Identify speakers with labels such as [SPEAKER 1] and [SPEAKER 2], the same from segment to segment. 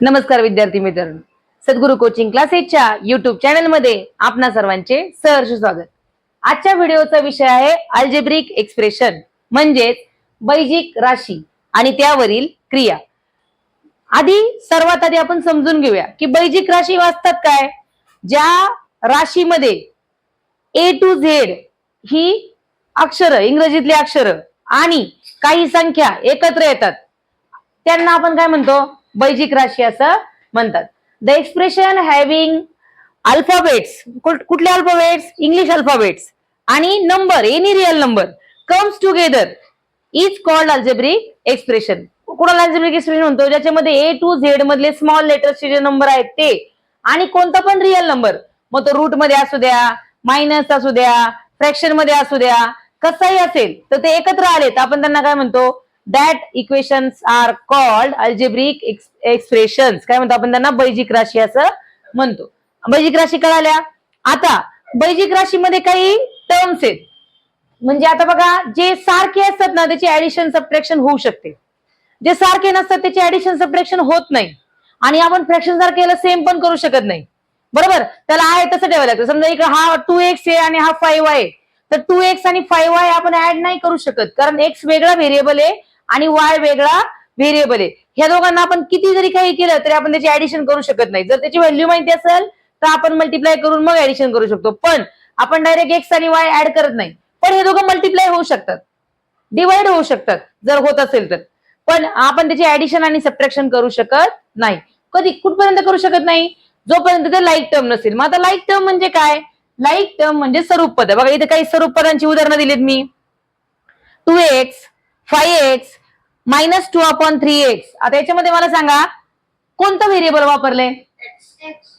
[SPEAKER 1] नमस्कार विद्यार्थी मित्रांनो. सद्गुरू कोचिंग क्लासेसच्या युट्यूब चॅनलमध्ये आपणा सर्वांचे सहर्ष स्वागत. आजच्या व्हिडिओचा विषय आहे अल्जेब्रिक एक्सप्रेशन म्हणजेच बैजिक राशी आणि त्यावरील क्रिया. आधी सर्वात आधी आपण समजून घेऊया की बैजिक राशी वाचतात काय? ज्या राशीमध्ये ए टू झेड ही अक्षरं इंग्रजीतली अक्षरं आणि काही संख्या एकत्र येतात त्यांना आपण काय म्हणतो? बैजिक राशी असं म्हणतात. द एक्सप्रेशन हॅव्हिंग अल्फाबेट्स कुठले अल्फाबेट्स इंग्लिश अल्फाबेट्स आणि number any real number comes together is called algebraic expression कोणाला अल्जेब्रिक एक्सप्रेशन म्हणतो? ज्याच्यामध्ये ए टू झेड मधले स्मॉल लेटर्सचे जे नंबर आहेत ते. आणि कोणता पण रिअल नंबर मग तो रूटमध्ये असू द्या मायनस असू द्या फ्रॅक्शनमध्ये असू द्या कसाही असेल तर ते एकत्र आलेत आपण त्यांना काय म्हणतो? That equations are called algebraic expressions काय म्हणतो आपण त्यांना? बैजिक राशी असं म्हणतो. बैजिक राशी कळाल्या? आता बैजिक राशीमध्ये काही टर्म्स आहेत. म्हणजे आता बघा जे सारखे असतात ना त्याची ऍडिशन सबट्रॅक्शन होऊ शकते. जे सारखे नसतात त्याची ऍडिशन सबट्रॅक्शन होत नाही. आणि आपण फ्रॅक्शन सारखेला सेम पण करू शकत नाही. बरोबर? त्याला आहे तसं ठेवायला लागतं. समजा इकडे हा टू एक्स आहे आणि हा फाईव्ह आहे. तर टू एक्स आणि फाईव्ह आहे आपण ऍड नाही करू शकत. कारण एक्स वेगळा व्हेरिएबल आहे. आणि वाय वेगळा व्हेरिएबल आहे. ह्या दोघांना आपण किती जरी काही केलं तरी आपण त्याची ऍडिशन करू शकत नाही. जर त्याची व्हॅल्यू माहिती असेल तर आपण मल्टिप्लाय करून मग ऍडिशन करू शकतो. पण आपण डायरेक्ट एक्स आणि वाय ऍड करत नाही. पण हे दोघं मल्टिप्लाय होऊ शकतात. डिवाइड होऊ शकतात. जर होत असेल तर. पण आपण त्याची ऍडिशन आणि सबट्रॅक्शन करू शकत नाही. कधी? कुठपर्यंत करू शकत नाही? जोपर्यंत ते लाईक टर्म नसेल. मग आता लाईक टर्म म्हणजे काय? लाईक टर्म म्हणजे स्वरूप पद. बघा इथे काही स्वरूप पदांची उदाहरणं दिलीत मी. Two x five x minus two upon three x आता याच्यामध्ये मला सांगा कोणतं व्हेरिएबल वापरले?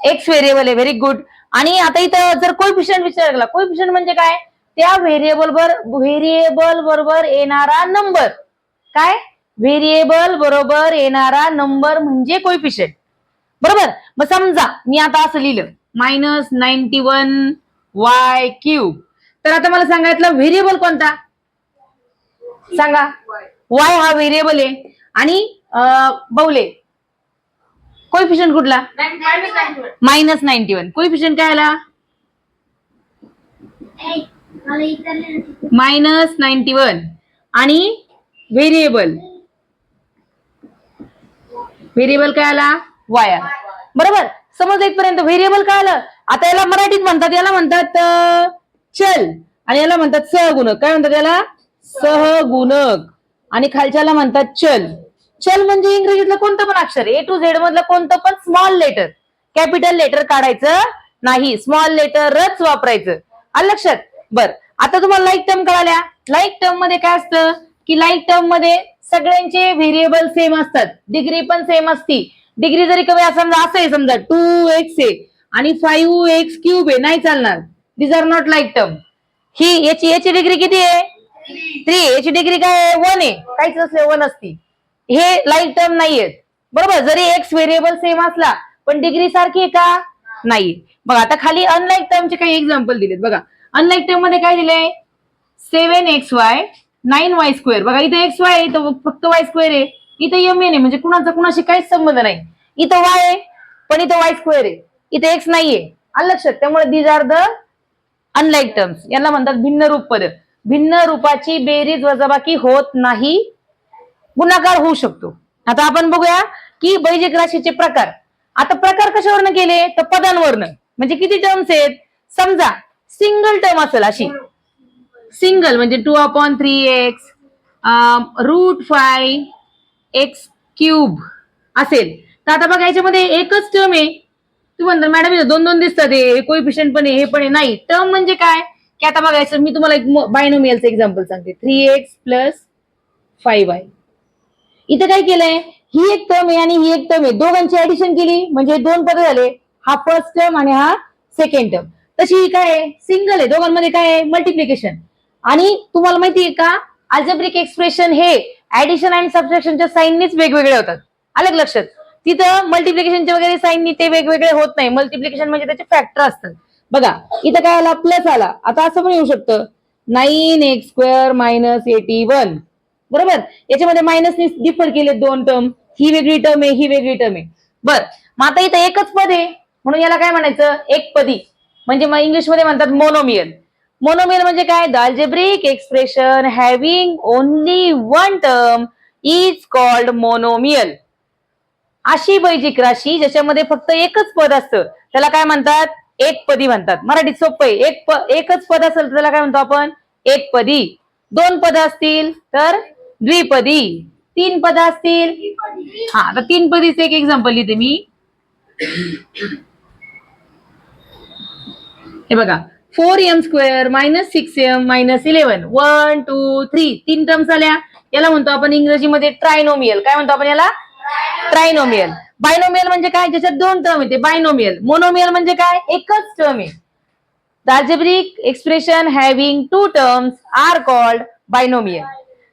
[SPEAKER 1] एक्स व्हेरिएबल आहे व्हेरी गुड आणि आता इथं जर कोइफिशियंट केला कोइफिशियंट म्हणजे काय? त्या व्हेरिएबल बर व्हेरिएबल बरोबर येणारा नंबर काय? व्हेरिएबल बरोबर येणारा नंबर म्हणजे कोइफिशियंट बरोबर? मग समजा मी आता असं लिहिलं minus ninety one y cube तर आता मला सांगायचं व्हेरिएबल कोणता? सांगा. वाय हा व्हेरिएबल आहे. आणि बवले. कोइफिशियंट कुठला? मायनस नाईन्टी वन कोइफिशियंट काय आला? मायनस नाईन्टी वन आणि व्हेरिएबल व्हेरिएबल काय आला? वाया बरोबर? समज एकपर्यंत व्हेरिएबल काय आलं? आता याला मराठीत म्हणतात. याला म्हणतात चल. आणि याला म्हणतात सहगुणक. काय म्हणतात याला? सहगुणक. आणि खालच्याला म्हणतात चल. चल म्हणजे इंग्रजीतलं कोणतं पण अक्षर ए टू झेड मधलं कोणतं पण स्मॉल लेटर कॅपिटल लेटर काढायचं नाही. स्मॉल लेटरच वापरायचं. आलं लक्षात? बर. आता तुम्हाला लाईक टर्म कळाल्या. लाईक टर्ममध्ये काय असतं? की लाईक टर्ममध्ये सगळ्यांचे व्हेरिएबल सेम असतात. डिग्री पण सेम असती. डिग्री जरी कमी असं समजा असं आहे समजा टू एक्स आहे आणि फाईव्ह एक्स क्यूब आहे नाही चालणार. These are not like term ही याची याची डिग्री किती आहे? थ्री याची डिग्री काय आहे? वन आहे. काहीच असले वन असती. हे लाईक टर्म नाहीयेत. बरोबर? जरी एक्स व्हेरिएबल सेम असला पण डिग्री सारखी आहे का? नाही बघा आता खाली अनलाईक टर्मचे काही एक्झाम्पल दिलेत. बघा अनलाईक टर्ममध्ये काय दिलंय? Seven x y nine y square बघा इथे एक्स वाय इथं फक्त वाय स्क्वेअर आहे. इथं एम एन आहे म्हणजे कुणाचा कुणाशी काहीच संबंध नाही. इथं वाय आहे पण इथं वाय स्क्वेअर आहे. इथे एक्स नाहीये. आलं लक्षात? त्यामुळे these are the unlike terms यांना म्हणतात भिन्न रूप पद. भिन्न रूपाची बेरीज वजाबाकी होत नाही. गुणाकार होऊ शकतो. आता आपण बघूया की बैजिक राशीचे प्रकार. आता प्रकार कशावरनं केले? तर पदांवरनं. म्हणजे किती टर्म्स आहेत? समजा सिंगल टर्म असेल अशी. सिंगल म्हणजे two upon three x root five x cube असेल. तर आता बघा याच्यामध्ये एकच टर्म आहे. तू म्हणता मॅडम दोन दोन दिसतात हे. कोई पण आहे हे पण आहे. नाही. टर्म म्हणजे काय? की आता बघायचं मी तुम्हाला एक बायनोमियलचं एक्झाम्पल सांगते. Three x plus five y इथं काय केलंय? ही एक टर्म आहे आणि ही एक टर्म आहे. दोघांची ऍडिशन केली. म्हणजे दोन पद झाले. हा फर्स्ट टर्म आणि हा सेकंड टर्म तशी ही काय आहे? सिंगल आहे. दोघांमध्ये काय आहे? मल्टिप्लिकेशन आणि तुम्हाला माहिती आहे का? अल्जेब्रिक एक्सप्रेशन हे ऍडिशन आणि सबट्रॅक्शनच्या साईननेच वेगवेगळे होतात. अलग लक्षात? तिथं मल्टिप्लिकेशनचे वगैरे साईननी ते वेगवेगळे होत नाही. मल्टिप्लिकेशन म्हणजे त्याचे फॅक्टर असतात. बघा इथं काय आला? प्लस आला. आता असं पण येऊ शकतं. Nine x square minus eighty one बरोबर? याच्यामध्ये मायनसने डिफर केले दोन टर्म ही वेगळी टर्म आहे ही वेगळी टर्म आहे. बर. मग आता इथं एकच पद आहे. म्हणून याला काय म्हणायचं? एक पदी. म्हणजे मग इंग्लिशमध्ये म्हणतात मोनोमियल मोनोमियल म्हणजे काय? The algebraic expression having only one term is called monomial अशी बैजिक राशी ज्याच्यामध्ये फक्त एकच पद असतं. त्याला काय म्हणतात? एक पदी म्हणतात. मराठीत सोपं आहे. एक प एकच पद असेल तर त्याला काय म्हणतो आपण? एक पदी. दोन पद असतील तर द्विपदी. तीन पद असतील? हा आता तीन पदीच एक एक्झाम्पल लिहिते मी. हे बघा. Four m square minus six m minus eleven one two three तीन टर्म्स आल्या. याला म्हणतो आपण इंग्रजीमध्ये ट्रायनोमियल काय म्हणतो आपण याला? ट्रायनोमियल बायनोमियल म्हणजे काय? ज्याच्यात दोन टर्म येते बायनोमियल मोनोमियल म्हणजे काय? एकच टर्म आहे. The algebraic expression having two terms are called binomial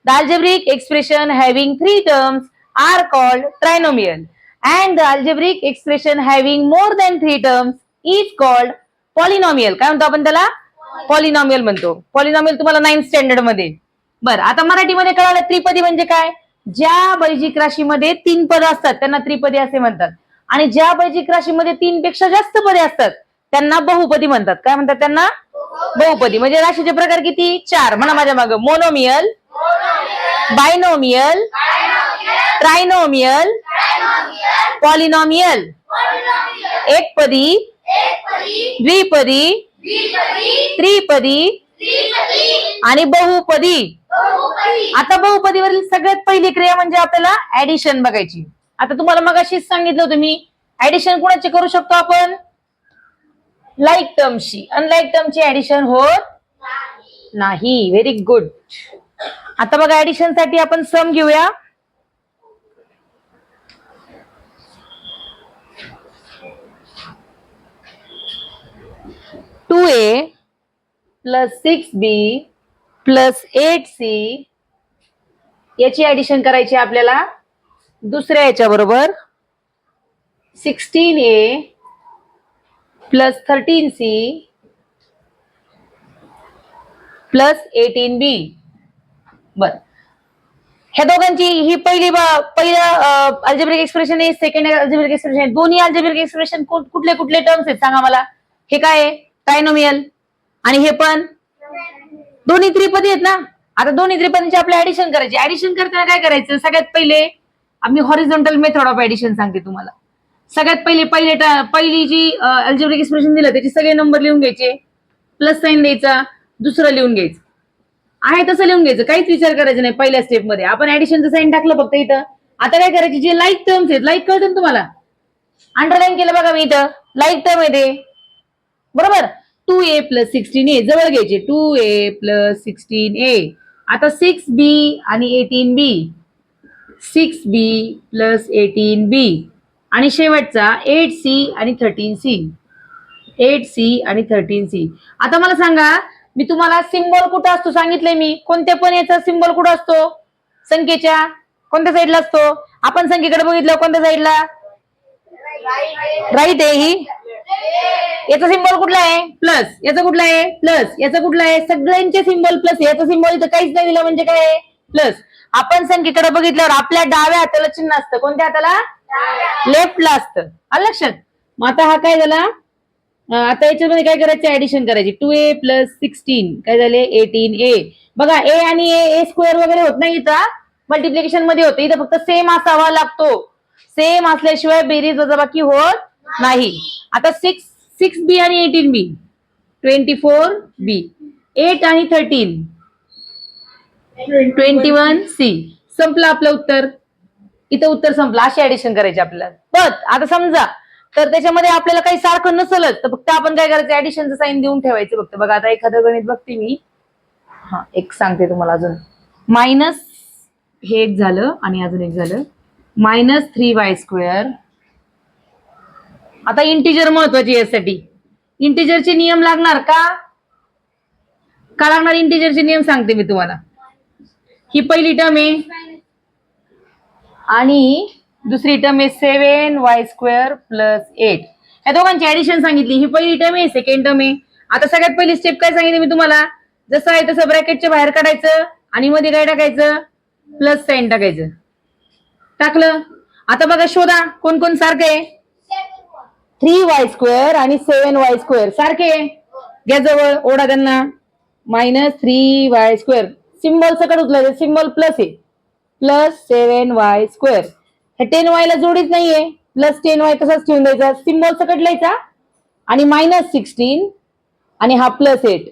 [SPEAKER 1] the algebraic expression having three terms are called trinomial and the algebraic expression having more than three terms is called polynomial काय म्हणतो आपण त्याला? Polynomial म्हणतो. Polynomial तुम्हाला ninth स्टँडर्डमध्ये. बरं आता मराठीमध्ये कळालं त्रिपदी म्हणजे काय? ज्या बैजिक राशीमध्ये तीन पद असतात त्यांना त्रिपदी असे म्हणतात. आणि ज्या बैजिक राशीमध्ये तीन पेक्षा जास्त पदे असतात त्यांना बहुपदी म्हणतात. काय म्हणतात त्यांना? बहुपदी. म्हणजे राशीचे प्रकार किती? चार. म्हणा माझ्या माग. Monomial binomial trinomial polynomial. एकपदी द्विपदी त्रिपदी आणि बहुपदी. आता बहुपदीवरील सगळ्यात पहिली क्रिया म्हणजे आपल्याला ऍडिशन बघायची. आता तुम्हाला मग अशीच सांगितलं होतं मी. ऍडिशन कोणाची करू शकतो आपण? लाईक टर्मशी अनलाईक टर्मची ऍडिशन होत नाही. व्हेरी गुड आता बघा ऍडिशनसाठी आपण सम घेऊया. Two A plus six B plus eight C याची ऍडिशन करायची आहे आपल्याला. दुसऱ्या याच्या बरोबर sixteen A plus thirteen C plus eighteen B बर. ह्या दोघांची ही पहिली पहिलं अल्जेब्रिक एक्सप्रेशन आहे सेकंड अल्जेब्रिक एक्सप्रेशन आहे. दोन्ही अल्जेब्रिक एक्सप्रेशन कुठले कुठले टर्म्स आहेत सांगा मला. हे काय आहे? ट्रायनोमियल आणि हे पण? दोन्ही त्रिपदी आहेत ना? आता दोन्ही त्रिपदींची आपल्या ऍडिशन करायची. ऍडिशन करताना काय करायचं? सगळ्यात पहिले आम्ही हॉरिझॉन्टल मेथड ऑफ ऍडिशन सांगते तुम्हाला. सगळ्यात पहिले पहिले पहिली जी अल्जेब्रिक एक्सप्रेशन दिलं त्याचे सगळे नंबर लिहून घ्यायचे. प्लस साईन द्यायचा दुसरं लिहून घ्यायचं. आहे तसं लिहून घ्यायचं. काहीच विचार करायचा नाही पहिल्या स्टेपमध्ये आपण ऍडिशनचं साईन टाकलं फक्त इथं. आता काय करायचे? जे लाईक टर्म्स आहेत लाईक कळतं ना तुम्हाला. अंडरलाईन केलं बघा मी इथं. लाईक टर्म आहे ते. बरोबर? Two A plus sixteen A जवळ घ्यायचे. Two A plus sixteen A आता सिक्स बी आणि eighteen B six B plus eighteen B आणि शेवटचा एट सी आणि थर्टीन सी एट सी आणि थर्टीन सी आता मला सांगा मी तुम्हाला सिम्बॉल कुठं असतो सांगितलंय मी? कोणत्या पण याचा सिम्बॉल कुठं असतो? संख्येच्या? कोणत्या साईडला असतो? आपण संख्येकडे बघितलं कोणत्या साईडला राईट आहे ही. याचा सिम्बॉल कुठला आहे? प्लस याचा कुठला आहे? प्लस याचा कुठला आहे? सगळ्यांचे सिम्बॉल प्लस याचा सिम्बॉल इथं काहीच नाही दिलं म्हणजे काय? आहे प्लस आपण संख्येकडे बघितल्यावर आपल्या डाव्या हाताला चिन्ह असतं. कोणत्या हाताला? लेफ्टला असतं. आलं लक्षात? मग आता हा काय झाला? आता याच्यामध्ये काय करायचं? ऍडिशन करायची. टू ए प्लस सिक्स्टीन काय झाले? एटीन ए बघा ए आणि ए ए स्क्वेअर वगैरे होत नाही इथं. मल्टिप्लिकेशनमध्ये होतं. इथं फक्त सेम असावा लागतो. सेम असल्याशिवाय बेरीज वजाबाकी होत नाही. आता सिक्स सिक्स बी आणि eighteen B twenty four B eight आणि थर्टीन ट्वेंटी वन सी संपलं आपलं उत्तर. इथं उत्तर संपलं. अशी ऍडिशन करायची आपल्याला. पण आता समजा. तर त्याच्यामध्ये आपल्याला काही सारखं नसलच. तर फक्त आपण काय करायचं? ऍडिशनचं साईन देऊन ठेवायचं फक्त. बघा आता एखादं गणित बघते मी. हा एक सांगते तुम्हाला अजून. मायनस हे एक झालं आणि अजून एक झालं. मायनस थ्री वाय स्क्वेअर आता इंटिजर महत्वाची यासाठी. इंटिजरचे नियम लागणार का? का लागणार इंटिजरचे नियम सांगते मी तुम्हाला. ही पहिली टर्म आहे. आणि दुसरी टर्म आहे seven Y square plus eight या दोघांची ऍडिशन सांगितली. ही पहिली टर्म आहे सेकंड टर्म आहे. आता सगळ्यात पहिली स्टेप काय सांगितली मी तुम्हाला? जसं आहे तसं ब्रॅकेटच्या बाहेर काढायचं आणि मध्ये काय टाकायचं? प्लस साईन टाकायचं. टाकलं? आता बघा शोधा कोण कोण सारखं आहे. थ्री वाय स्क्वेअर आणि सेव्हन वाय स्क्वेअर. सारखे? घ्या जवळ ओढा त्यांना. Minus three Y square. Symbol सकट उचलायचं सिम्बॉल प्लस आहे प्लस सेव्हन वाय स्क्वेअर. हे टेन वाय ला जोडीच नाहीये. प्लस टेन वाय तसाच ठेवून द्यायचा. सिम्बॉल सकट लिहायचा आणि मायनस सिक्स्टीन आणि हा प्लस एट.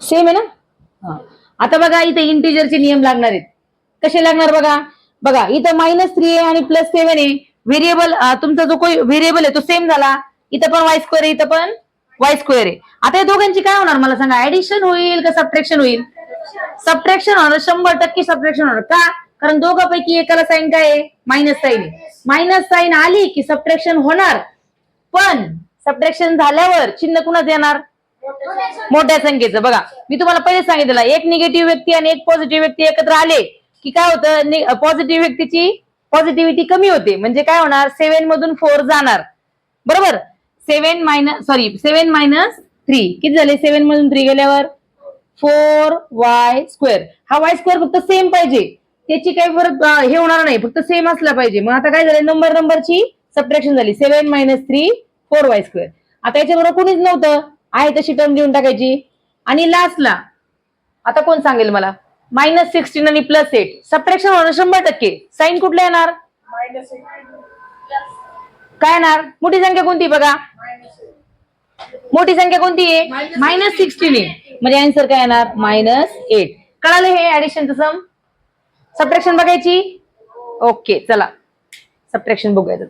[SPEAKER 1] सेम आहे ना? आता बघा इथे इंटिजरचे नियम लागणार आहेत. कसे लागणार बघा? बघा इथं मायनस थ्री आहे आणि प्लस सेव्हन आहे व्हेरिएबल तुमचा जो काही व्हेरिएबल आहे तो सेम झाला. इथं पण वाय स्क्वेअर आहे इथं पण वाय स्क्वेअर आहे. आता या दोघांची काय होणार मला सांगा? ऍडिशन होईल का सबट्रॅक्शन होईल? सबट्रॅक्शन होणार शंभर टक्के सबट्रॅक्शन होणार. का? कारण दोघांपैकी एकाला साईन काय आहे? मायनस साईन आहे. मायनस साईन आली की सबट्रॅक्शन होणार. पण सबट्रॅक्शन झाल्यावर चिन्ह कुणाच येणार? मोठ्या संख्येचं. बघा मी तुम्हाला पहिले सांगितलं एक निगेटिव्ह व्यक्ती आणि एक पॉझिटिव्ह व्यक्ती एकत्र आले की काय होतं? पॉझिटिव्ह व्यक्तीची पॉझिटिव्हिटी कमी होते. म्हणजे काय होणार? सेव्हन मधून फोर जाणार. बरोबर? Seven minus sorry seven minus three किती झाले? सेव्हन मधून थ्री गेल्यावर? फोर वाय स्क्वेअर हा वाय स्क्वेअर फक्त सेम पाहिजे. त्याची काही फरक हे होणार नाही. फक्त सेम असला पाहिजे. मग आता काय झालं? नंबर नंबरची सबट्रॅक्शन झाली. Seven minus three four Y square आता याच्याबरोबर कुणीच नव्हतं. आहे तशी टर्म देऊन टाकायची. आणि लास्टला आता कोण सांगेल मला? मायनस सिक्स्टीन आणि प्लस एट सबट्रॅक्शन होणं शंभर टक्के. साईन कुठला येणार? काय येणार? मोठी संख्या कोणती बघा? मोठी संख्या कोणती आहे? मायनस सिक्स्टीन आहे. म्हणजे आन्सर काय येणार? मायनस एट कळालं हे ऍडिशनचं सम सबट्रॅक्शन बघायची? ओके चला. सबट्रॅक्शन बघूयात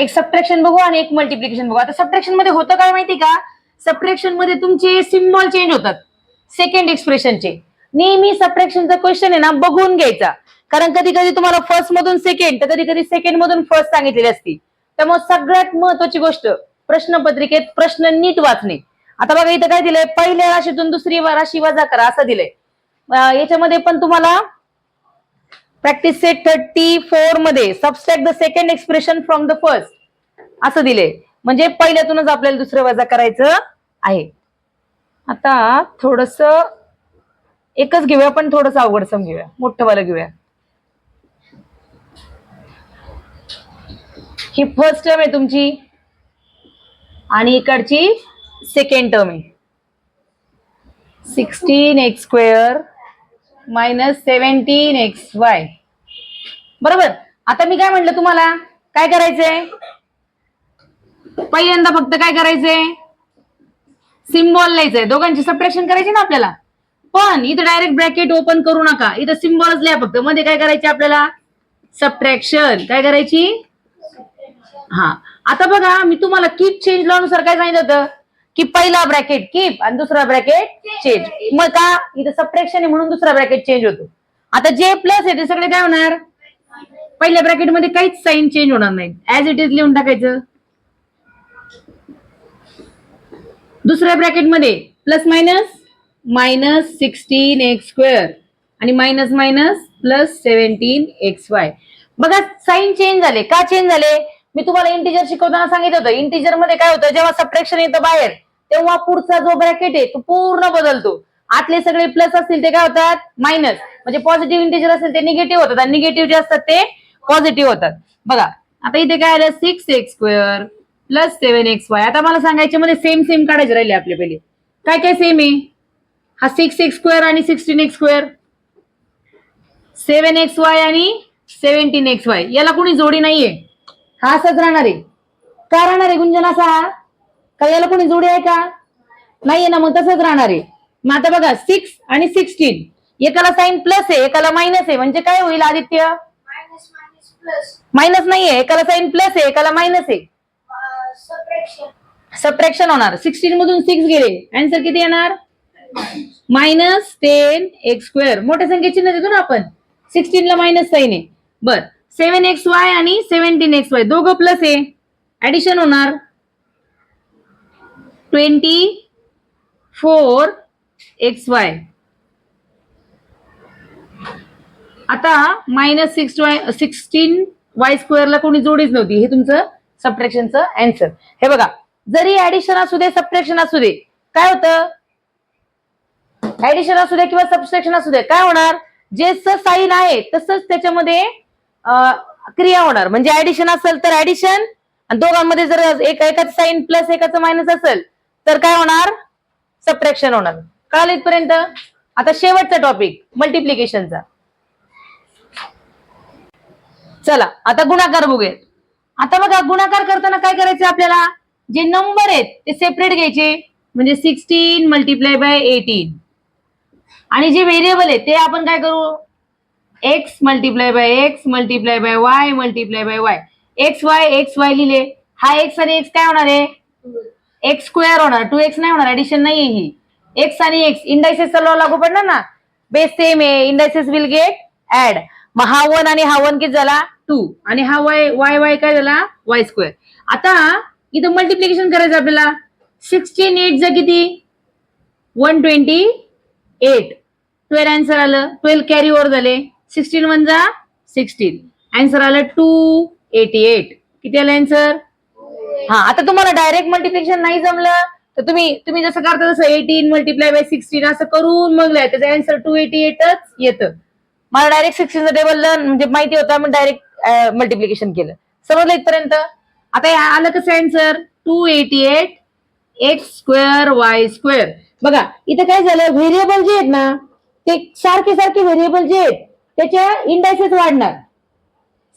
[SPEAKER 1] एक सबट्रॅक्शन बघू आणि एक मल्टिप्लिकेशन बघू. आता सबट्रॅक्शनमध्ये होतं काय माहिती का? सबट्रॅक्शनमध्ये तुमचे सिम्बॉल चेंज होतात. सेकंड एक्सप्रेशनचे नेहमी सबट्रॅक्शनचा क्वेश्चन आहे ना बघून घ्यायचा. कारण कधी कधी तुम्हाला फर्स्ट मधून सेकंड तर कधी कधी सेकंड मधून फर्स्ट सांगितलेली असती. त्यामुळे सगळ्यात महत्वाची गोष्ट प्रश्नपत्रिकेत प्रश्न नीट वाचणे. आता बघा इथं काय दिलंय? पहिल्या राशीतून दुसरी राशी वजा करा असं दिलंय. याच्यामध्ये पण तुम्हाला प्रॅक्टिस सेट थर्टी फोरमध्ये subtract the second expression from the first असं दिले म्हणजे पहिल्यातूनच आपल्याला दुसरं वजा करायचं आहे. आता थोडस एकच घेऊया पण थोडस अवघड सम घेऊया. मोठं वाला घेऊया. ही फर्स्ट टर्म आहे तुमची. आणि इकडची सेकंड टर्म आहे. Sixteen X square minus seventeen X Y बरोबर? आता मी काय म्हटलं तुम्हाला? काय करायचंय? पहिल्यांदा फक्त काय करायचंय? सिम्बॉल लिहायचंय. दोघांची सबट्रॅक्शन करायची ना आपल्याला? पण इथं डायरेक्ट ब्रॅकेट ओपन करू नका. इथं सिम्बॉलच लिहा फक्त. मध्ये काय करायचे आपल्याला? सबट्रॅक्शन काय करायची? हा. आता बघा मी तुम्हाला किट चेंज लॉनुसार काय सांगितलं होतं? की पहिला ब्रॅकेट कीप आणि दुसरा ब्रॅकेट चेंज मग का? इथं सबट्रॅक्शन आहे म्हणून दुसरा ब्रॅकेट चेंज होतो. आता जे प्लस आहे ते सगळे काय होणार? पहिल्या ब्रॅकेटमध्ये काहीच साईन चेंज होणार नाही. ऍज इट इज लिहून टाकायचं. दुसऱ्या ब्रॅकेटमध्ये plus minus minus sixteen X square आणि minus minus plus seventeen X Y बघा साईन चेंज झाले. का चेंज झाले? मी तुम्हाला इंटिजर शिकवताना सांगितलं होतं. इंटिजरमध्ये काय होतं? जेव्हा सबट्रॅक्शन येतं बाहेर तेव्हा पुढचा जो ब्रॅकेट आहे तो पूर्ण बदलतो. आतले सगळे प्लस असतील ते काय होतात? मायनस म्हणजे पॉझिटिव्ह इंटेजर असेल ते निगेटिव्ह होतात आणि निगेटिव्ह जे असतात ते पॉझिटिव्ह होतात. बघा आता इथे काय आलं? Six X square plus seven X Y आता मला सांगायचे मध्ये सेम सेम काढायचे राहिले आपले पहिले. काय काय सेम आहे? हा सिक्स एक्स स्क्वेअर आणि sixteen X square seven X Y आणि सेव्हन्टीन एक्स वाय याला कोणी जोडी नाहीये. हा असाच राहणार आहे. का राहणार आहे? गुंजन असा का याला कोणी जोडी आहे का? नाहीये ना मग तसंच राहणार आहे. मग आता बघा सिक्स आणि सिक्स्टीन एकाला साईन प्लस आहे एकाला मायनस आहे. म्हणजे काय होईल आदित्य?
[SPEAKER 2] मायनस
[SPEAKER 1] नाहीये एकाला साईन प्लस आहे एकाला मायनस आहे.
[SPEAKER 2] सबट्रॅक्शन
[SPEAKER 1] सबट्रॅक्शन होणार. सिक्स्टीन मधून सिक्स गेले. आन्सर किती येणार? मायनस टेन एक्स स्क्वेअर मोठ्या संख्येची चिन्ह देतो ना आपण. सिक्स्टीन ला मायनस साईन आहे. बर. सेव्हन एक्स वाय आणि सेव्हन्टीन एक्स वाय दोघं प्लस आहे. ऍडिशन होणार. Twenty four X Y. आता minus six Y sixteen Y स्क्वेअरला कोणी जोडीच नव्हती. हे तुमचं सबट्रॅक्शनचं अँसर हे बघा जरी ऍडिशन असू दे सबट्रॅक्शन असू दे काय होतं? ऍडिशन असू दे किंवा सबस्ट्रॅक्शन असू दे काय होणार? जे साईन आहे तसंच त्याच्यामध्ये क्रिया होणार. म्हणजे ऍडिशन असेल तर ऍडिशन आणि दोघांमध्ये जर एक एकाचं साईन प्लस एकाचं मायनस असेल तर काय होणार? सबट्रॅक्शन होणार. कळालं इथपर्यंत? आता शेवटचा टॉपिक मल्टिप्लिकेशनचा चला आता गुणाकार बघूया. आता बघा गुणाकार करताना काय करायचं आपल्याला? जे नंबर आहेत ते सेपरेट घ्यायचे. म्हणजे सिक्स्टीन मल्टिप्लाय बाय एटीन आणि जे व्हेरिएबल आहे ते आपण काय करू? X multiply by X multiply by Y multiply by Y X Y X Y लिहिले. हा एक्स आणि एक्स काय होणार आहे? एक्स स्क्वेअर होणार. टू एक्स नाही होणार. ऍडिशन नाही आहे ही. एक्स आणि एक्स इंडायसेसचा लॉ लागू पडणार ना? बेस सेम आहे. इंडायसेस विल गेट ऍड मग हा वन आणि हा वन किती झाला? टू आणि हा वाय वाय वाय काय झाला? वाय स्क्वेअर आता इथं मल्टिप्लिकेशन करायचं आपल्याला. सिक्स्टीन एट जा किती? One twenty eight twelve answer आलं. ट्वेल्व कॅरी ओव्हर झाले. सिक्स्टीन वन जा सिक्स्टीन आन्सर आलं टू एटी एट किती आलं आन्सर हा आता तुम्हाला डायरेक्ट मल्टिप्लिकेशन नाही जमलं तर तुम्ही तुम्ही जसं करता तसं एटीन मल्टिप्लाय बाय सिक्स्टीन असं करून मग त्याचा त्याचं टू एटी एटच येतं. मला डायरेक्ट सिक्स्टीनचं टेबल म्हणजे माहिती होतं मग डायरेक्ट मल्टिप्लिकेशन केलं. समजलं इथपर्यंत? आता आलं कसं answer two eighty eight X square Y square बघा इथं काय झालं? व्हेरिएबल जे आहेत ना ते सारखे सारखे व्हेरिएबल जे आहेत त्याच्या इंडायसेस वाढणार.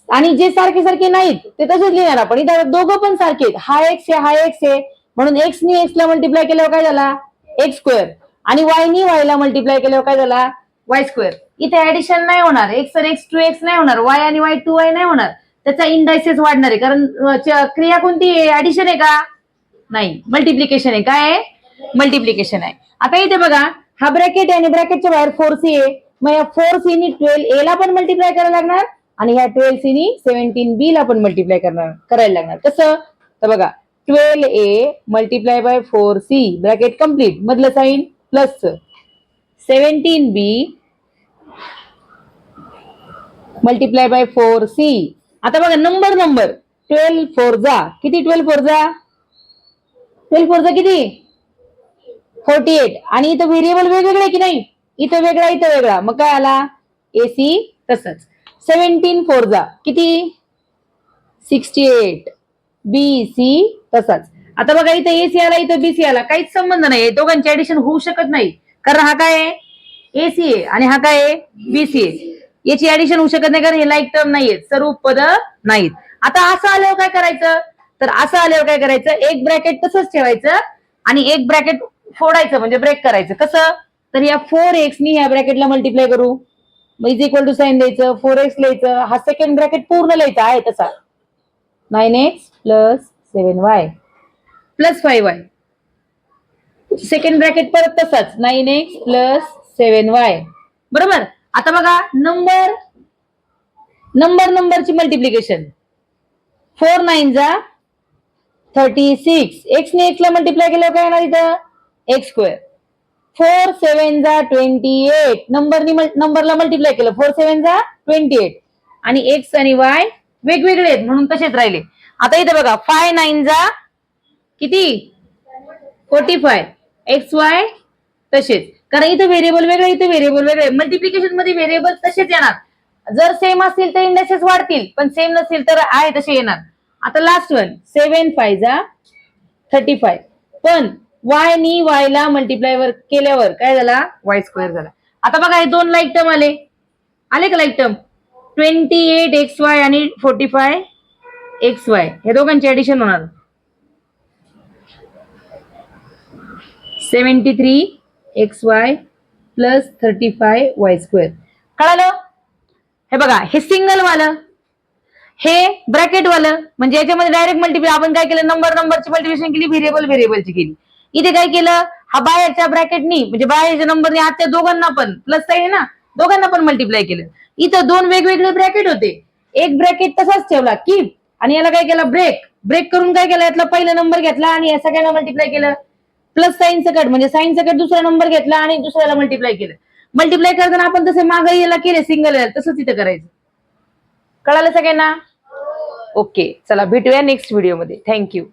[SPEAKER 1] आणि जे सारखे सारखे नाहीत ते तसेच लिहिणार आपण. इथं दोघं पण सारखे आहेत. हा एक्स आहे हा एक्स आहे. म्हणून एक्स नी एक्स ला मल्टिप्लाय केल्यावर काय झाला? एक्स स्क्वेअर आणि वाय नी वाय ला मल्टिप्लाय केल्यावर काय झाला? वाय स्क्वेअर इथे ऍडिशन नाही होणार. एक्स आणि एक्स टू एक्स नाही होणार. वाय आणि वाय टू वाय नाही होणार. त्याचा इंडायसेस वाढणार आहे. कारण क्रिया कोणती आहे? ऍडिशन आहे का? नाही. मल्टिप्लिकेशन आहे. काय आहे? मल्टिप्लिकेशन आहे. आता इथे बघा. हा ब्रॅकेट आहे आणि ब्रॅकेटच्या बाहेर फोर सी आहे. मग या फोर सी नी ट्वेल्व ए ला पण मल्टिप्लाय करायला लागणार? आणि ह्या ट्वेल्व सीनी सेव्हन्टीन बी ला पण मल्टिप्लाय करणार करायला लागणार. कसं? तर बघा twelve A multiply by four C bracket complete मधलं sign plus seventeen B multiply by four C आता बघा नंबर नंबर ट्वेल्व फोर जा. किती ट्वेल्व फोर जा? ट्वेल्व फोर जा किती? फोर्टी एट आणि इथं व्हेरिएबल वेगवेगळे की नाही? इथं वेगळा इथं वेगळा. मग काय आला? एसी तसंच. सेव्हन्टीन फोर जा. किती? Sixty eight. बी सी तसाच. आता बघा इथं एसी आला इथं बीसी आला. काहीच संबंध नाही दोघांचे ऍडिशन होऊ शकत नाही. कारण हा काय आहे? एसी आहे. आणि हा काय आहे? बीसी आहे. याची ऍडिशन होऊ शकत नाही कारण हे लाईक टर्म नाहीये सर्व पद नाहीत. आता असं आल्यावर काय करायचं? तर असं आल्यावर काय करायचं? एक ब्रॅकेट तसंच ठेवायचं आणि एक ब्रॅकेट फोडायचं म्हणजे ब्रेक करायचं. कसं? तर या फोर एक्स मी या ब्रॅकेटला मल्टिप्लाय करू. मग इज इक्वल टू साईन द्यायचं फोर एक्स लिहायचं हा सेकंड ब्रॅकेट पूर्ण लिहायचा आहे तसा. Nine X plus seven Y plus five Y second bracket परत तसाच. Nine X plus seven Y बरोबर? आता बघा नंबर नंबर नंबरची मल्टिप्लिकेशन फोर नाईन जा थर्टी सिक्स एक्स ने एक्स ला मल्टिप्लाय केल्यावर काय येणार इथं? एक्स स्क्वेअर फोर सेव्हन जा ट्वेंटी एट. नंबरनी नंबरला मल्टिप्लाय केलं. फोर सेव्हन जा ट्वेंटी एट. आणि एक्स आणि वाय वेगवेगळे आहेत म्हणून तसेच राहिले. आता इथे बघा फाय नाईन जा किती? Forty five. एक्स वाय तसेच. कारण इथं व्हेरिएबल वेगळे इथे व्हेरिएबल वेगळे मल्टिप्लिकेशनमध्ये व्हेरिएबल तसेच येणार. जर सेम असतील तर इंडेक्सेस वाढतील पण सेम नसतील तर आहे तसे येणार. आता लास्ट वन सेव्हन फाय जा थर्टी फाय पण वाय नी वाय ला मल्टिप्लाय वर केल्यावर काय झाला? वाय स्क्वेअर झाला. आता बघा हे दोन लाईक टर्म आले. आले का like term twenty eight X Y आणि फोर्टी फाय एक्स वाय हे दोघांचे ऍडिशन होणार. Seventy three X Y plus thirty five Y square कळालं? हे बघा हे सिंगल वालं हे ब्रॅकेट वालं म्हणजे याच्यामध्ये डायरेक्ट मल्टिप्लाय आपण काय केलं? नंबर नंबरची मल्टिप्लिकेशन केली व्हेरिएबल व्हेरिएबलची केली. इथे काय केलं? हा बाहेरच्या ब्रॅकेटनी म्हणजे बाहेरच्या नंबरने आजच्या दोघांना पण प्लस आहे ना दोघांना पण मल्टिप्लाय केलं. इथं दोन वेगवेगळे ब्रॅकेट होते. एक ब्रॅकेट तसाच ठेवला कीप आणि याला काय केलं? ब्रेक ब्रेक करून काय केलं? यातला पहिला नंबर घेतला आणि या सगळ्यांना मल्टिप्लाय केलं. प्लस साईन सकट म्हणजे साईन सकट दुसरा नंबर घेतला आणि दुसऱ्याला मल्टिप्लाय केलं. मल्टिप्लाय करताना आपण तसे मागे याला केले सिंगल याला तसंच इथं करायचं. कळालं सगळ्यांना? ओके चला भेटूया नेक्स्ट व्हिडिओमध्ये थँक्यू